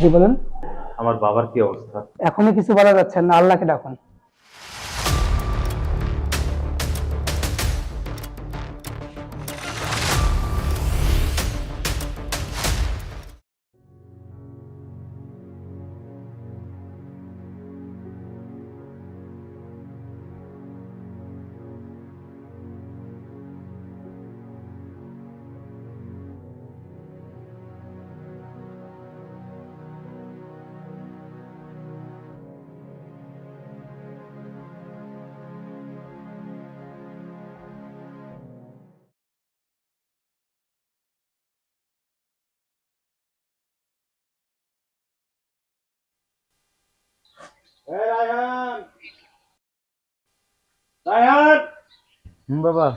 জি বলেন। আমার বাবার কি অবস্থা? এখনই কিছু বলা যাচ্ছে না আল্লাহকে ডাকুন। বাবা।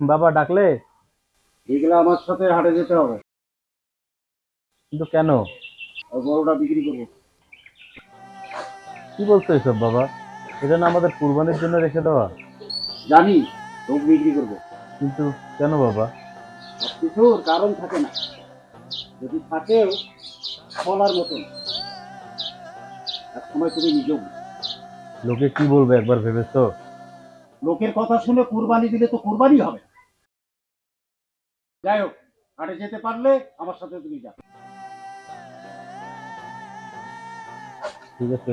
বাবা ডাকলে? এগুলো আমার সাথে হাটে যেতে হবে। কিন্তু কেন? গরুটা বিক্রি করব। কি বলছো এসব বাবা? এটা না আমাদের কুরবানির জন্য রেখে দেওয়া। জানি লোক বিক্রি করব। কিন্তু কেন বাবা? কিছুর কারণ থাকে না। যদি থাকেও বলার মতন। এক সময় তুমি নিজেও লোকে কি বলবে একবার ভেবেছো? লোকের কথা শুনে কুরবানি দিলে তো কুরবানি হবে। যাই হোক হাটে যেতে পারলে আমার সাথে তুমি যাও ঠিক আছে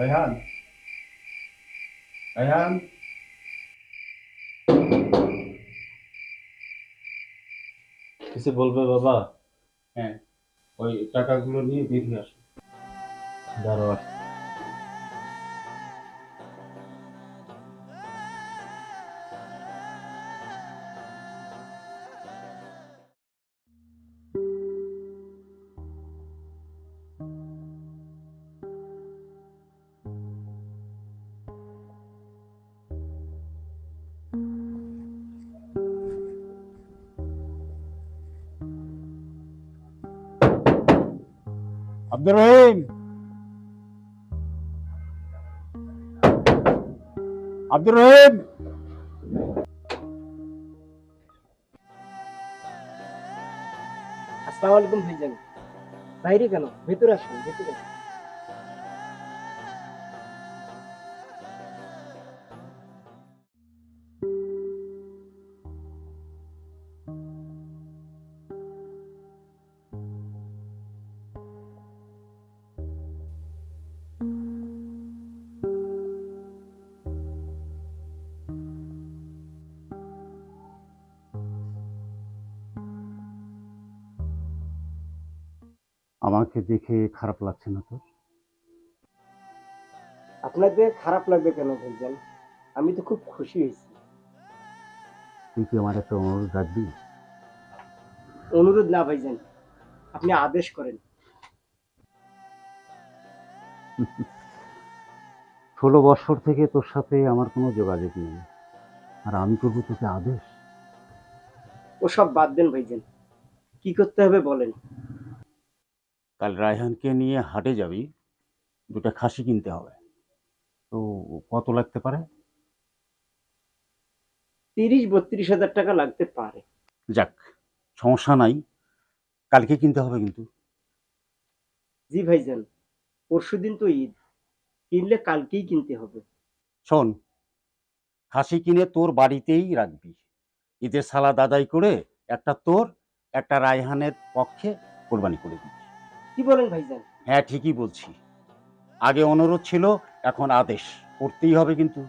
রায়হান রায়হান কিছু বলবে বাবা হ্যাঁ ওই টাকাগুলো নিয়ে বেরিয়ে আসো দাঁড়ো আস- আব্দুর রহিম আসসালামু আলাইকুম ভাইজান। বাইরে কেন? ভেতরে আসুন ভেতরে আমাকে দেখে খারাপ লাগছে না তো আপনাদের খারাপ লাগবে কেন ভাইজান আমি তো খুব খুশি হয়েছি। তুই কি আমার একটা অনুরোধ রাখবি? অনুরোধ না ভাইজান আপনি আদেশ করেন। ষোলো বছর থেকে তোর সাথে আমার কোনো যোগাযোগ নেই। আর আমি করব তোকে আদেশ? ওসব বাদ দেন ভাইজান। কি করতে হবে বলেন। কাল রায়হানকে নিয়ে হাটে যাবি দুটা খাসি কিনতে হবে। তো কত লাগতে পারে? তিরিশ বত্রিশ হাজার টাকা লাগতে পারে। যাক সমস্যা নাই কালকে কিনতে হবে কিন্তু। জি ভাইজান পরশুদিন তো ঈদ কিনলে কালকেই কিনতে হবে। শোন খাসি কিনে তোর বাড়িতেই রাখবি। ঈদের সালাদ আদায় করে একটা তোর একটা রায়হানের পক্ষে কোরবানি করে দিবি। কি বলেন ভাইজান? হ্যাঁ ঠিকই বলছি। আগে অনুরোধ ছিল এখন আদেশ। করতেই হবে কিন্তু।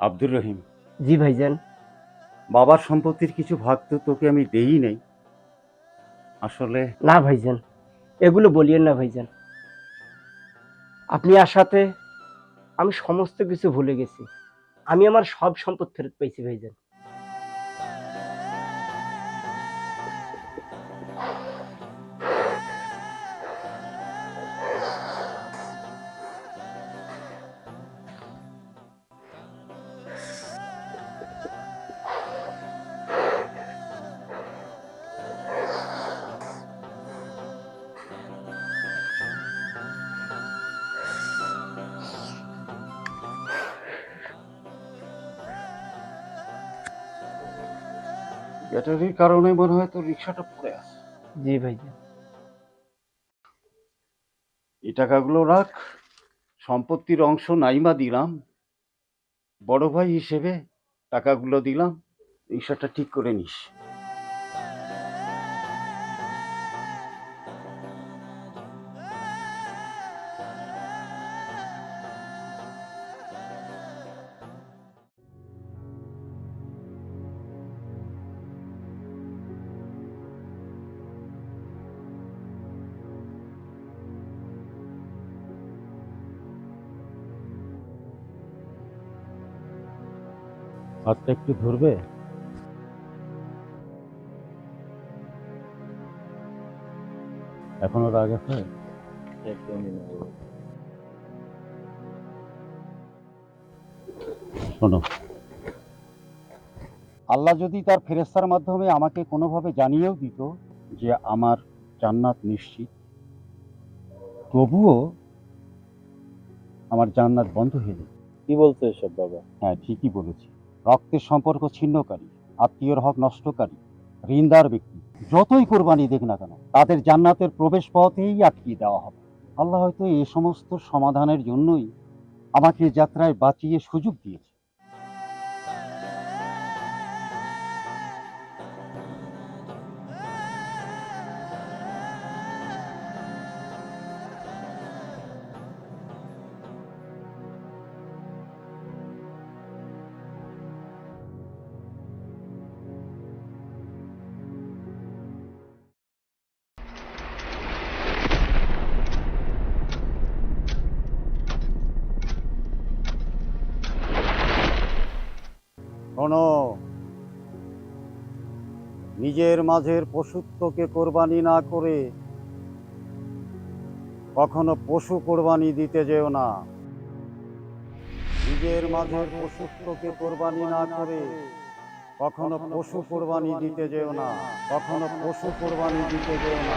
আব্দুর রহিম। জি ভাইজান। বাবার সম্পত্তির কিছু ভাগ তো তোকে আমি দেই নাই। আসলে না ভাইজান এগুলো বলিয়েন না ভাইজান। আপনি আসাতে আমি সমস্ত কিছু ভুলে গেছি। আমি আমার সব সম্পদ ফেরত পেয়েছি ভাইজান। ব্যাটারির কারণে মনে হয় তো রিক্সাটা পড়ে আছে। জি ভাই এই টাকাগুলো রাখ সম্পত্তির অংশ নাইমা দিলাম বড় ভাই হিসেবে টাকাগুলো দিলাম রিক্সাটা ঠিক করে নিস। হাতটা একটু ধরবে? এখনও রাগ আছে? শোনো। আল্লাহ যদি তার ফেরেস্তার মাধ্যমে আমাকে কোনোভাবে জানিয়েও দিত যে আমার জান্নাত নিশ্চিত তবুও আমার জান্নাত বন্ধ হয়ে যেত। কি বলছো এসব বাবা? হ্যাঁ ঠিকই বলেছি। রক্তের সম্পর্ক ছিন্নকারী, আত্মীয়র হক নষ্টকারী, ঋণদার ব্যক্তি। যতই কোরবানি দেখ না কেন, তাদের জান্নাতের প্রবেশ পথেই আটকিয়ে দেওয়া হবে। আল্লাহ হয়তো এই সমস্ত সমাধানের জন্যই আমাকে যাত্রায় বাঁচিয়ে সুযোগ দিয়েছে শোনো। নিজের মাঝের পশুত্বকে কোরবানি না করে কখনো পশু কোরবানি দিতে যেও না। নিজের মাঝের পশুত্বকে কোরবানি না করে কখনো পশু কোরবানি দিতে যেও না। কখনো পশু কোরবানি দিতে যেও না।